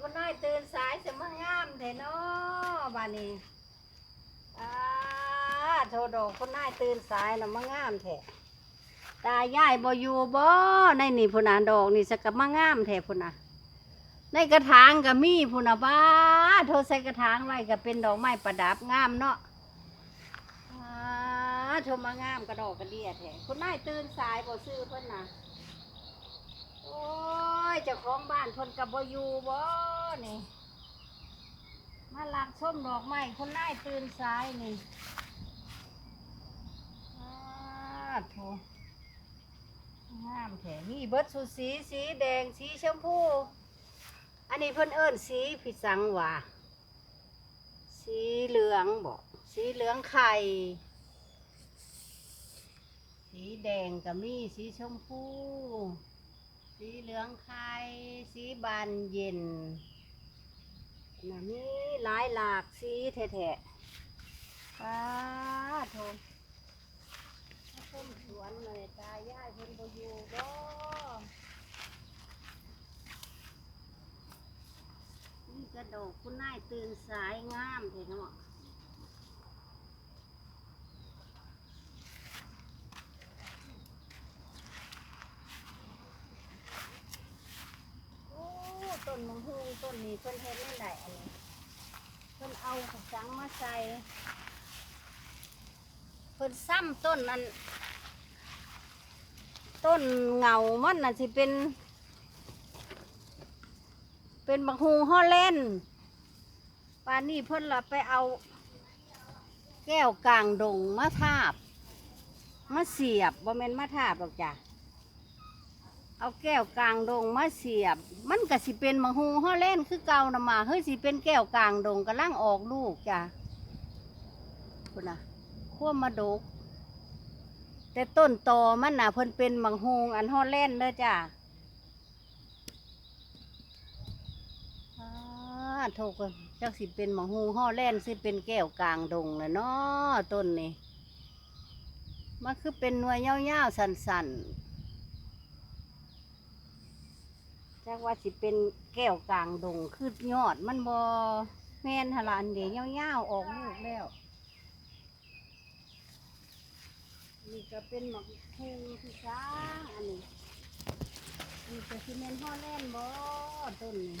คุณนายตื่นสายจมางามแท้เนาะบ้านนี้อ่าโทดอกคุณนายตื่นสายน่ะมางามแท้ตายายบ่อยู่บ่ในนี่พุ่นน่ะดอกนี่สกมางามแท้พุ่นน่ะในกระถางก็มีพุ่นน่ะบ้าโทใส่กระถางไว้ก็เป็นดอกไม้ประดับงามเนาะอาโทมางามกระดอกกระเดียแท้คุณนายตื่นสายบ่ซื้อเพิ่นน่ะโอ้ยเจ้าของบ้านคนกับบอยู่บ่ นี่ มาลักชมดอกไม้คนนายตื่นสายนี่อ้าโถงามแถมีเบิดสุสีสีแดงสีชมพู อันนี้เพิ่นเอิ้นสีผิดสังว่าสีเหลืองบอกสีเหลืองไข่ สีแดงก็มีสีชมพู สีเหลืองไข่ สีบานเย็น น่ะมีหลายหลากสีแท้ๆป้าโทมต้นสวนเลยตายายเพิ่นบ่อยู่บ่นี่กระโดกคุณนายตื่นสายงามเถอะเนาะ โอ้ต้นมะฮุง ต้นนี้เพิ่นเฮ็ดนั่นได้อันนี้เพิ่นเอาสังมาใส่เพิ่นซ้ำต้นนั้นต้นเงามันน่ะสิเป็น เป็นมะฮุงฮอลแลนด์ป่านนี้เพิ่นละไปเอา แก้วกลางดงมาทาบมาเสียบบ่แม่นมาทาบหรอกจ้ะ เอาแก้วกลางดงมาเสียบ มันก็สิเป็นมังฮูฮอลแลนคือเก่านะมาเฮ้ยสิเป็นแก้วกลางดงกำลังออกลูกจ้ะคุณน่ะขั้วมาดก แต่ต้นตอมันน่ะเพิ่นเป็นมังฮูอันฮอลแลนเด้อจ้ะโทกันจักสิเป็นมังฮูฮอแล่นสิเป็นแก้วกลางดงเลยเนาะต้นนี้มันคือเป็นหน่วยยาวๆสั้นๆ จักว่าสิเป็นแก้วกลางดงคือยอด มันบอแม่นหลานเดียวยาวๆออกลูกแล้ว นี่ก็เป็นหมักฮูที่ช้างอันนี้นี่ก็ซีเมนห่อแล่นบอต้นนี้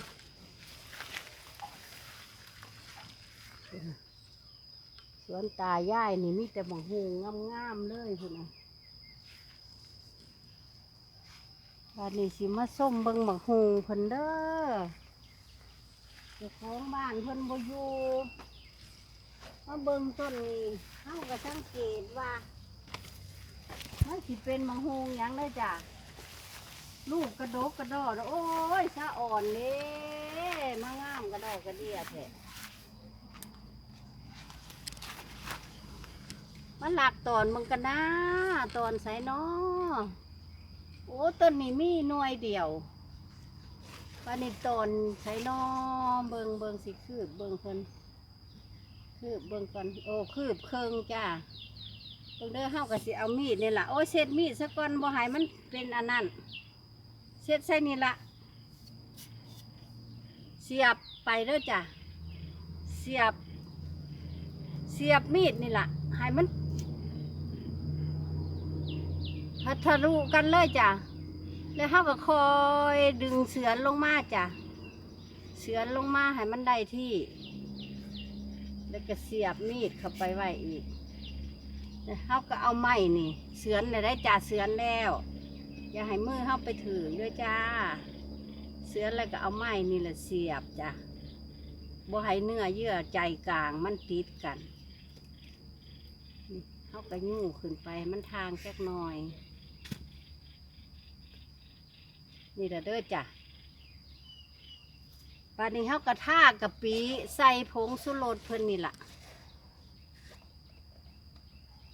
สวนตายายนี่มีแต่หมักฮูงามๆเลยพุ่นนะ บ้านนี้สิมาส้มเบิ่งบักฮงเพิ่นเด้อเจ้าของบ้านเพิ่นบ่อยู่มาเบิ่งต้นนี้เฮาก็สังเกตว่ามันสิเป็นบักฮงหยังได้จ้ะลูกกระดกกระดอโอ้ยสะอ่อนเด้มางามกระดอกกระเดียแท้มันหลักตอนมึงกันนะตอนใส่น้อ โอ้ต้นนี้มีหน่วยเดียวปานิตนใช้นอเบิงเบิงสิคืบเบิงเพิ่นคืบเบิงก่อนโอ้คืบเคิงจ้าตรงเด้อเฮาก็สิเอามีดนี่ล่ะโอ้ยเศษมีดสักก่อนบ่หายมันเป็นอันนั้นเศษใส่นี่ล่ะเสียบไปเด้อจ้ะเสียบ เสียบมีดนี่ล่ะให้มัน พั ทะลุกันเลยจ้ะ แล้วเขาก็คอยดึงเสือนลงมาจ้ะ เสือนลงมาให้มันได้ที่ แล้วก็เสียบมีดเข้าไปไว้อีกแล้วเขาก็เอาไม้นี่ เสือนได้จ้ะเสือนแล้ว อย่าให้มือเข้าไปถือด้วยจ้า เสือนแล้วก็เอาไม้นี่แหละเสียบจ้ะบ่ให้เนื้อเยื่อใจกลางมันติดกันเขาก็ยู่ขึ้นไปมันทางแค่น้อย นี่ละเด้อจ้ะปานนี้เขากระทากกะปีใส่ผงสุโรสเพิ่นนี่ล่ะ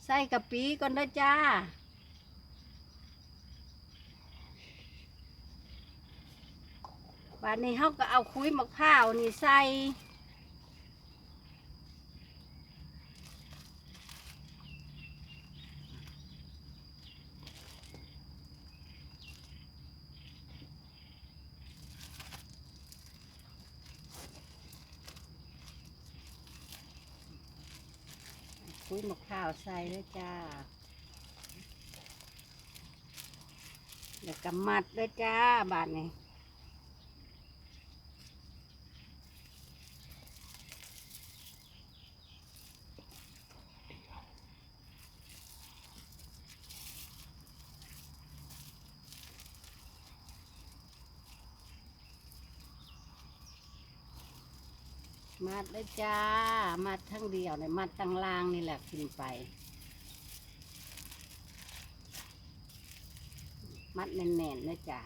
ใส่กะปีก่อนเด้อจ้าบานนี้เขาก็เอาคุยมะพร้าวนี่ใส่ ปุ้ยมะข้าวใส่ด้วยจ้าเดี๋ยวกำมัดด้วยจ้าบาทนี้ มัดด้วยจ้า มัดทั้งเดียวเนี่ยมัดตั้งล่างนี่แหละขึ้นไป มัดแน่นๆเลยจ้า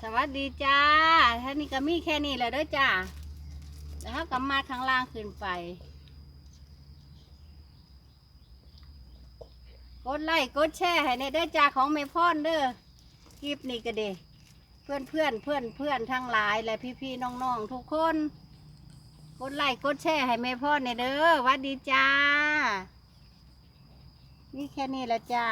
สวัสดีจ้าท่านี้ก็มีแค่นี้แหละเด้วยจ้าแล้วก็มาข้างล่างขึ้นไป กดไลค์กดแชร์ให้ในเด้อจ้าของเมพอนเด้อคลิปนี้ก็เดเพื่อนเพื่อนเพื่อนเพื่อนทั้งหลายและพี่พี่ๆน้องๆทุกคน กดไลค์กดแชร์ให้เมพอนในเด้อวัดดีจ้านี่แค่นี้ละจ้า